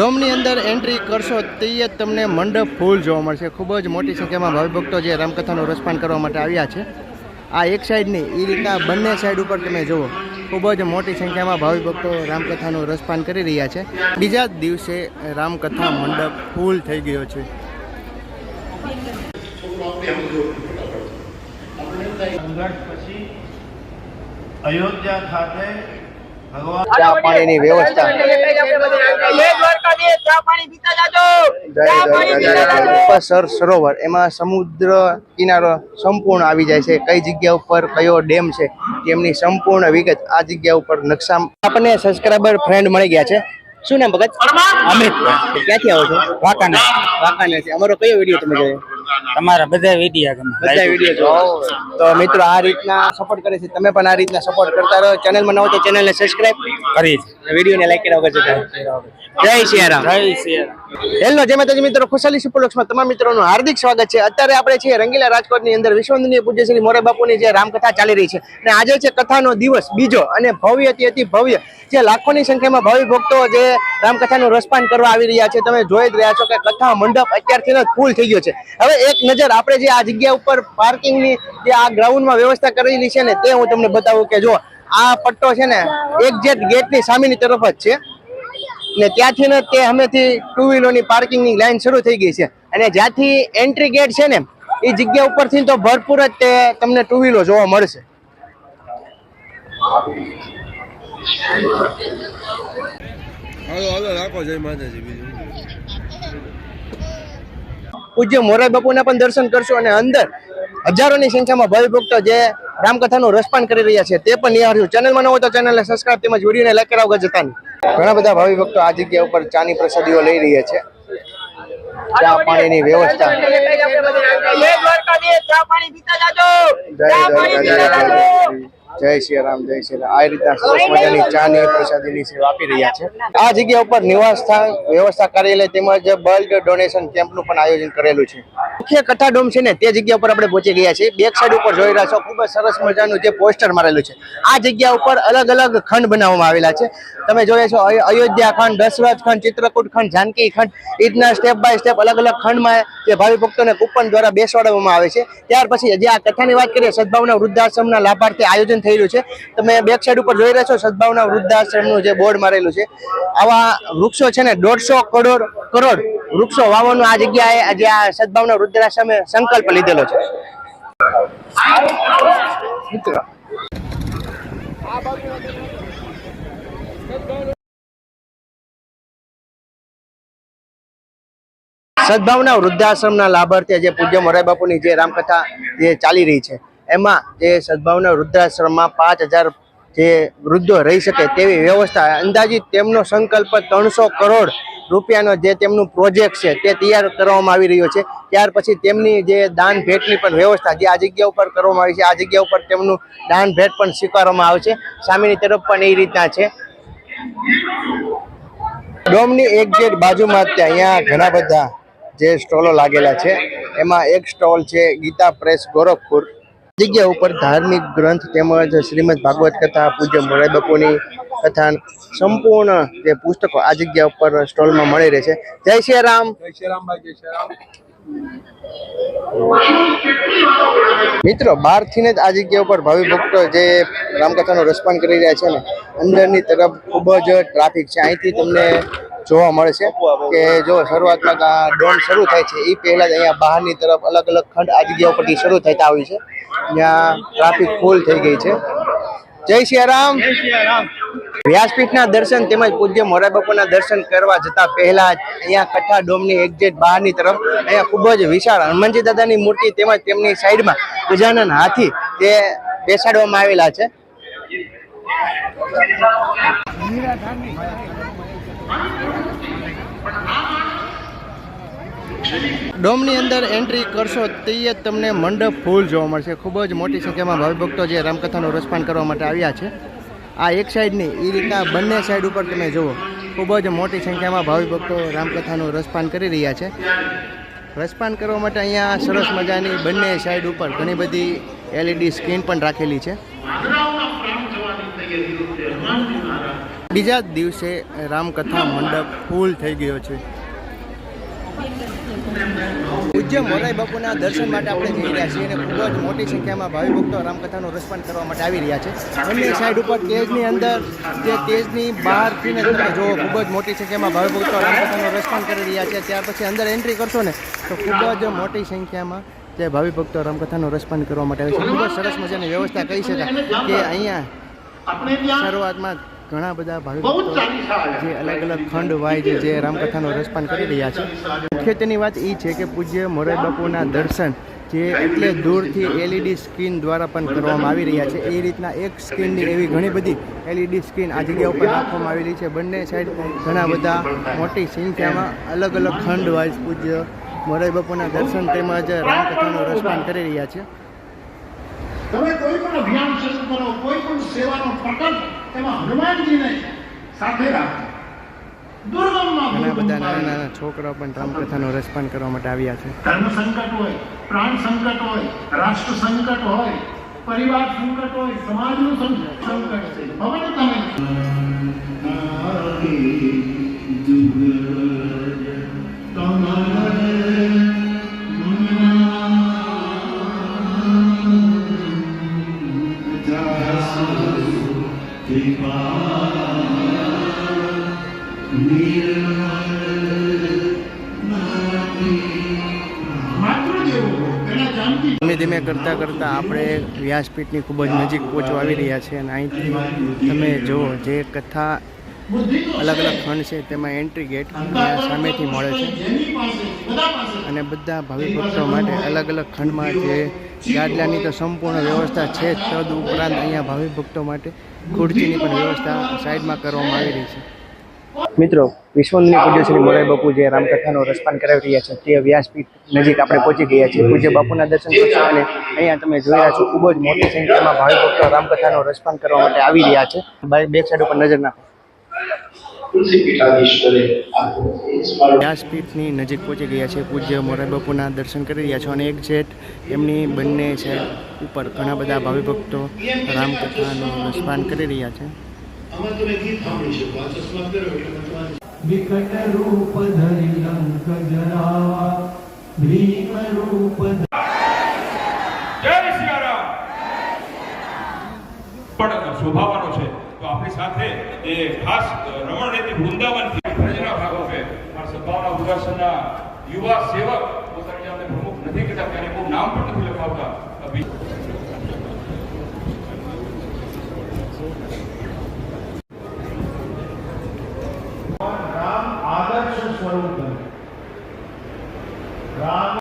ડોમની અંદર એન્ટ્રી કરશો તે જ તમને મંડપ ફૂલ જોવા મળશે. ખૂબ જ મોટી સંખ્યામાં ભાવિભક્તો જે રામકથાનું રસપાન કરવા માટે આવ્યા છે. આ એક સાઈડની એ રીતના બંને સાઈડ ઉપર તમે જુઓ, ખૂબ જ મોટી સંખ્યામાં ભાવિભક્તો રામકથાનું રસપાન કરી રહ્યા છે. બીજા જ દિવસે રામકથા મંડપ ફૂલ થઈ ગયો છે. અયોધ્યા ખાતે ચા પાણી ની વ્યવસ્થા ઉપર સર સરોવર એમાં સમુદ્ર કિનારો સંપૂર્ણ આવી જાય છે. કઈ જગ્યા ઉપર કયો ડેમ છે તેમની સંપૂર્ણ વિગત આ જગ્યા ઉપર નકશા આપણને સબસ્ક્રાઇબર ફ્રેન્ડ મળી ગયા છે. શું નામ ભગત? અમિત. ક્યાંથી આવો છો? વાંકાનેર. વાંકાનેર અમારો કયો વીડિયો તમે જોયો? તમારા બધા વિડિયા ગમે. બધા વીડિયો જો તો મિત્રો આ રીતના સપોર્ટ કરે છે. તમે પણ આ રીતના સપોર્ટ કરતા રહો. ચેનલમાં નવો તો ચેનલને સબસ્ક્રાઇબ કરી વિડીયોને લાઈક કર્યા વગર જય સિયારામ. જય શ્રી હેલો જય માતાજી મિત્રો. ખુશાલી સુપરલોક્સમાં તમામ મિત્રોનું હાર્દિક સ્વાગત છે. અત્યારે આપણે છીએ રંગીલા રાજકોટની અંદર વિશ્વંદનીય પૂજ્ય શ્રી મોરે બાપુની જે રામકથા ચાલી રહી છે. અને આજે છે કથાનો દિવસ બીજો અને ભવ્ય અતિ ભવ્ય. જે લાખોની સંખ્યામાં ભાવિ ભક્તો જે રામકથાનું રસપાન કરવા આવી રહ્યા છે. તમે જોઈ જ રહ્યા છો કે કથા મંડપ અત્યારથી જ ફૂલ થઈ ગયો છે. હવે એક નજર આપણે જે આ જગ્યા ઉપર પાર્કિંગની જે આ ગ્રાઉન્ડમાં વ્યવસ્થા કરેલી છે ને તે હું તમને બતાવું કે જો આ પટ્ટો છે ને એક્ઝેક્ટ ગેટની સામેની તરફ જ છે. ને ત્યાંથી ને તે હમેથી ટુ વ્હીલરની પાર્કિંગની લાઈન શરૂ થઈ ગઈ છે. અને જ્યાંથી એન્ટ્રી ગેટ છે ને, એ જગ્યા ઉપરથી તો ભરપૂર જ તે તમને ટુ વ્હીલો જોવા મળશે. હાલો હાલો, રાખો જય માતાજી, બીજું. પૂજ્ય મોરારી બાપુના પણ દર્શન કરશો અને અંદર હજારોની સંખ્યામાં ભાવિ ભક્તો જે રામકથાનું રસપાન કરી રહ્યા છે તે પણ નિહાળ્યું ચેનલમાં ન હોય તો ચેનલને સબસ્ક્રાઇબ તેમજ વિડીયોને લાઈક વગર જતા ઘણા બધા ભાવિ ભક્તો આ જગ્યા ઉપર ચાની પ્રસાદીઓ લઈ રહ્યા છે. ચા પાણીની વ્યવસ્થા. જય દ્વારકાધીશ ચા પાણી પીતા જાજો. ચા પાણી પીતા જાજો. જય શ્રી રામ, જય શ્રી રામ. આ રીતના સરસ મજાની ચાની પ્રસાદીની સેવા આપી રહ્યા છે. આ જગ્યા ઉપર નિવાસ સ્થાન વ્યવસ્થા કાર્યાલય તેમજ બલ્ડ ડોનેશન કેમ્પનું પણ આયોજન કરેલું છે. મુખ્ય કથા ડોમ છે ને, તે જગ્યા ઉપર આપણે પહોંચી ગયા છીએ. બેક સાઈડ ઉપર જોઈ રહ્યા છો, ખૂબ સરસ મજાનું જે પોસ્ટર મારેલું છે. આ જગ્યા ઉપર અલગ અલગ ખંડ બનાવવામાં આવેલા છે. તમે જોઈએ છો અયોધ્યા ખંડ, દશરથ ખંડ, ચિત્રકૂટ ખંડ, જાનકી ખંડ રીતના સ્ટેપ બાય સ્ટેપ અલગ અલગ ખંડમાં જે ભાવિ ભક્તોને કૂપન દ્વારા બેસવાડવામાં આવે છે. ત્યાર પછી જે આ કથાની વાત કરીએ, સદભાવના વૃદ્ધાશ્રમના લાભાર્થી આયોજન રહ્યું છે. તમે બેક સાઈડ ઉપર જોઈ રહ્યા છો, સદભાવના વૃદ્ધાશ્રમનું જે બોર્ડ મારેલું છે. આવા વૃક્ષો છે ને, દોઢસો કરોડ કરોડ વૃક્ષો વાવવાનું આ જગ્યાએ આજે આ સદભાવના વૃદ્ધાશ્રમે સંકલ્પ લીધેલો છે. મિત્રો સદભાવના વૃદ્ધાશ્રમના લાભાર્થી જે પૂજ્ય મોરાય બાપુની જે રામકથા જે ચાલી રહી છે, એમાં જે સદભાવના વૃદ્ધાશ્રમમાં પાંચ હજાર જે વૃદ્ધો રહી શકે તેવી વ્યવસ્થા, અંદાજિત તેમનો સંકલ્પ ત્રણસો કરોડ રૂપિયાનો જે તેમનું પ્રોજેક્ટ છે તે તૈયાર કરવામાં આવી રહ્યો છે. ત્યાર પછી તેમની જે દાન ભેટની પણ વ્યવસ્થા જે આ જગ્યા ઉપર કરવામાં આવી છે, આ જગ્યા ઉપર તેમનું દાન ભેટ પણ સ્વીકારવામાં આવે છે. સામેની તરફ પણ એ રીતના છે. ડોમની એક ગેટ બાજુમાં અહીંયા ઘણા બધા જે સ્ટોલો લાગેલા છે. એમાં એક સ્ટોલ છે ગીતા પ્રેસ ગોરખપુર. જગ્યા ઉપર ધાર્મિક ગ્રંથ તેમજ શ્રીમદ ભાગવત કથા, પૂજ્ય બાપુની કથા સંપૂર્ણ જે પુસ્તકો આ જગ્યા ઉપર સ્ટોલમાં મળી રહે છે. જય શ્રી રામ. જય શ્રી રામભાઈ જય શ્રી રામ. મિત્રો બહારથી જ આ જગ્યા ઉપર ભાવિ ભક્તો જે રામકથાનું રસપાન કરી રહ્યા છે ને, અંદરની તરફ ખૂબ જ ટ્રાફિક છે. અહીંથી તમને જોવા મળે છે કે જો શરૂઆતમાં ડોમ શરૂ થાય છે એ પહેલા જ અહીંયા બહારની તરફ અલગ અલગ ખંડ આ જગ્યા ઉપરથી શરૂ થતા આવી છે. ત્યાં ટ્રાફિક ફૂલ થઈ ગઈ છે. જય શ્રી રામ વ્યાસપીઠના દર્શન તેમજ પૂજ્ય મોરા બાપુના દર્શન કરવા જતા પહેલા અહીંયા કઠા ડોમની એક્ઝેટ બહારની તરફ અહીંયા ખૂબ જ વિશાળ હનુમાનજી દાદાની મૂર્તિ તેમજ તેમની સાઈડમાં ગજાનન હાથી તે બેસાડવામાં આવેલા છે. ડોમની અંદર એન્ટ્રી કરશો તે જ તમને મંડપ ફૂલ જોવા મળશે. ખૂબ જ મોટી સંખ્યામાં ભાવિભક્તો જે રામકથાનું રસપાન કરવા માટે આવ્યા છે. આ એક સાઈડની એ રીતના બંને સાઈડ ઉપર તમે જુઓ. ખૂબ જ મોટી સંખ્યામાં ભાવિભક્તો રામકથાનું રસપાન કરી રહ્યા છે. રસપાન કરવા માટે અહીંયા સરસ મજાની બંને સાઈડ ઉપર ઘણી બધી એલઈડી સ્ક્રીન પણ રાખેલી છે. બીજા જ દિવસે રામકથા મંડપ ફૂલ થઈ ગયો છે. પૂજ્ય મોરાઈ બાપુના દર્શન માટે આપણે જઈ રહ્યા છીએ અને ખૂબ જ મોટી સંખ્યામાં ભાવિ ભક્તો રામકથાનું રસપાન કરવા માટે આવી રહ્યા છે. બંને સાઈડ ઉપર તેજની અંદર જે તેજની બહારથી ને તમે જુઓ, ખૂબ જ મોટી સંખ્યામાં ભાવિ ભક્તો રામકથાનું રસપાન કરી રહ્યા છે. ત્યાર પછી અંદર એન્ટ્રી કરશો ને, તો ખૂબ જ મોટી સંખ્યામાં જે ભાવિ ભક્તો રામકથાનું રસપાન કરવા માટે આવે છે. ખૂબ જ સરસ મજાની વ્યવસ્થા કહી શકાય કે અહીંયા શરૂઆતમાં ઘણા બધા ભાવિકો જે અલગ અલગ ખંડ વાય જે રામકથાનું રસપાન કરી રહ્યા છે. મુખ્યત્વની વાત એ છે કે પૂજ્ય મોરારી બાપુના દર્શન જે એટલે દૂરથી એલઈડી સ્ક્રીન દ્વારા પણ કરવામાં આવી રહ્યા છે. એ રીતના એક સ્ક્રીનની એવી ઘણી બધી એલઈડી સ્ક્રીન આ જગ્યા ઉપર રાખવામાં આવેલી છે. બંને સાઈડ ઘણા બધા મોટી સંખ્યામાં અલગ અલગ ખંડ વાઇઝ પૂજ્ય મોરારી બાપુના દર્શન તેમજ રામકથાનું રસપાન કરી રહ્યા છે. તમે કોઈ પણ અભિયાન શરૂ કરો કોઈ પણ સેવાનો પ્રકલ્પ એમાં હનુમાનજીને સાથે રાખો. બધા નાના નાના છોકરાઓ પણ રામકથાનું રસપાન કરવા માટે આવ્યા છે. ધર્મ સંકટ હોય પ્રાણ સંકટ હોય રાષ્ટ્ર સંકટ હોય પરિવાર સંકટ હોય સમાજનું સંકટ સંકટ છે. ભગવાન ધીમે ધીમે કરતાં કરતાં આપણે વ્યાસપીઠની ખૂબ જ નજીક પહોંચવા આવી રહ્યા છે અને અહીંથી તમે જુઓ જે કથા અલગ અલગ ખંડ છે તેમાં એન્ટ્રી ગેટ સામેથી મળે છે. અને બધા ભાવિ ભક્તો માટે અલગ અલગ ખંડમાં જે ગાદલાની તો સંપૂર્ણ વ્યવસ્થા છે, તદ ઉપરાંત અહીંયા ભાવિ ભક્તો માટે ખુરચીની પણ વ્યવસ્થા સાઈડમાં કરવામાં આવી રહી છે. મિત્રો, વિશ્વની પૂજ્ય શ્રી મોરારી બાપુ જે રામકથાનો રસપાન કરાવી રહ્યા છે, તે વ્યાસપીઠ નજીક આપણે પહોંચી ગયા છીએ. પૂજ્ય બાપુના દર્શન કરશો અને અહીંયા તમે જોઈ રહ્યા છો, ખૂબ જ મોટી સંખ્યામાં ભાવિ ભક્તો રામકથાનો રસપાન કરવા માટે આવી રહ્યા છે. બેક સાઈડ ઉપર નજર નાખો. વ્યાસપીઠની નજીક પહોંચી ગયા છે, પૂજ્ય મોરાય બાપુના દર્શન કરી રહ્યા છો અને એક જેટ એમની બંને છે ઉપર ઘણા બધા ભાવિ ભક્તો રામકથાનું રસપાન કરી રહ્યા છે. વિકટ રૂપ ધરી લંક જરાવા ભીમ રૂપ પણ શોભાવાનો છે તો આપણી સાથે એ ખાસ રમણ નીતિ વૃંદાવનથી ભજના ભાગો છે આ સભાઓના ઉદાસનના યુવા સેવક પોતાની જાતને પ્રમુખ નથી કહેતા ત્યારે બહુ નામ પણ નથી લખાવતા અભી રામ આદર્શ સ્વરૂપ છે. રામ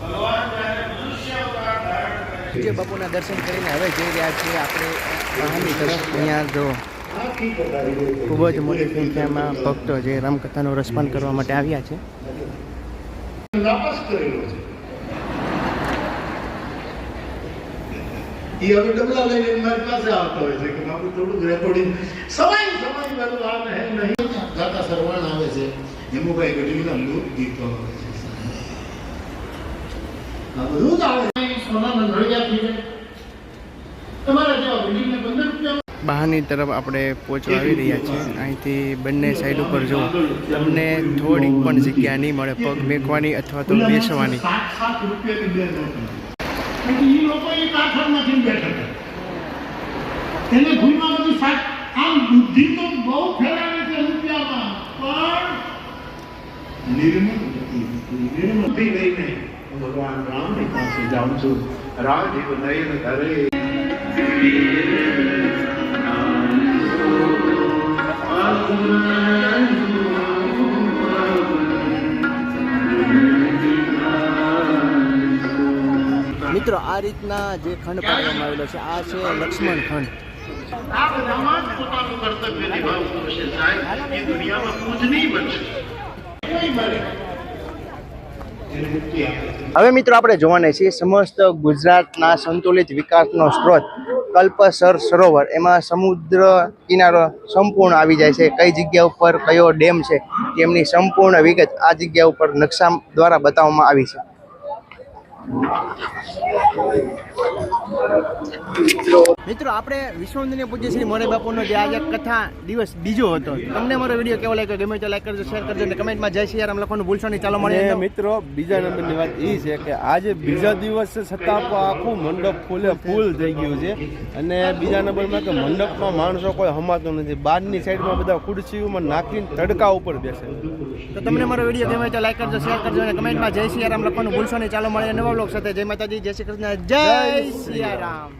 ભગવાન જ્યારે મનુષ્ય અવતાર ધારણ કરે છે પૂજ્ય બાપુના દર્શન કરીને હવે જઈ રહ્યા છીએ આપણે બહારની તરફ. અહીંયા જો. ખૂબ જ મોટી સંખ્યામાં ભક્તો જે રામકથાનું રસપાન કરવા માટે આવ્યા છે. એ હવે ડબલા લઈને મારી પાસે આવતા હોય છે કે બાપુ થોડુંક રેકોર્ડિંગ સમય સમય વાળું આ નહીં. ગાતા સરવાણ આવે છે. હેમુભાઈ ગઢવીના લોક આવે છે. થઈ બહારની તરફ આપણે પહોંચવા આવી રહ્યા છીએ. અહીંથી બંને સાઈડ ઉપર જો તમને થોડીક પણ જગ્યા નહીં મળે, પગ મેકવાની અથવા તો બેસવાની. એને ભૂલમાં નથી નિર્મળથી લઈને હું ભગવાન રામની પાસે જાઉં છું. રાજીવ નયન ધરે મિત્રો આ રીતના જે ખંડ પાડવામાં આવેલો છે આ છે લક્ષ્મણ ખંડ. પોતાનું કર્તવ્ય નિભાવવું છે સાહેબ. એ દુનિયામાં પૂજનીય બનશે. કોઈ છે હવે મિત્રો આપણે જોવાના છીએ સમસ્ત ગુજરાતના સંતુલિત વિકાસનો સ્ત્રોત કલ્પસર સરોવર. એમાં સમુદ્ર કિનારો સંપૂર્ણ આવી જાય છે. કઈ જગ્યા ઉપર કયો ડેમ છે, તેમની સંપૂર્ણ વિગત આ જગ્યા ઉપર નકશા દ્વારા બતાવવામાં આવી છે. મિત્રો આપણે વિશ્વવંદનીય પૂજ્ય શ્રી મોરે બાપુનો જે આજે કથા દિવસ બીજો હતો તમને મારો વીડિયો કેવો લાગ્યો? ગમે તો લાઈક કરજો શેર કરજો અને કમેન્ટમાં જય શ્રી રામ લખવાનું ભૂલશો નહીં. ચાલો મળીએ મિત્રો બીજા નંબરની વાત એ છે કે આજે બીજા દિવસ છતાં પણ આખું મંડપ ફૂલે ફૂલ થઈ ગયું છે. અને બીજા નંબરમાં કે મંડપમાં માણસો કોઈ હમાતો નથી. બહારની સાઈડમાં બધા ખુરશીઓમાં નાખીને તડકા ઉપર બેસે. તો તમને મારો વીડિયો ગમે તો લાઈક કરજો શેર કરજો અને કમેન્ટમાં જય શ્રી રામ લખવાનું ભૂલશો નહીં. ચાલો મળીએ નવા બ્લોગ સાથે જય માતાજી જય શ્રી કૃષ્ણ જય શ્રી રામ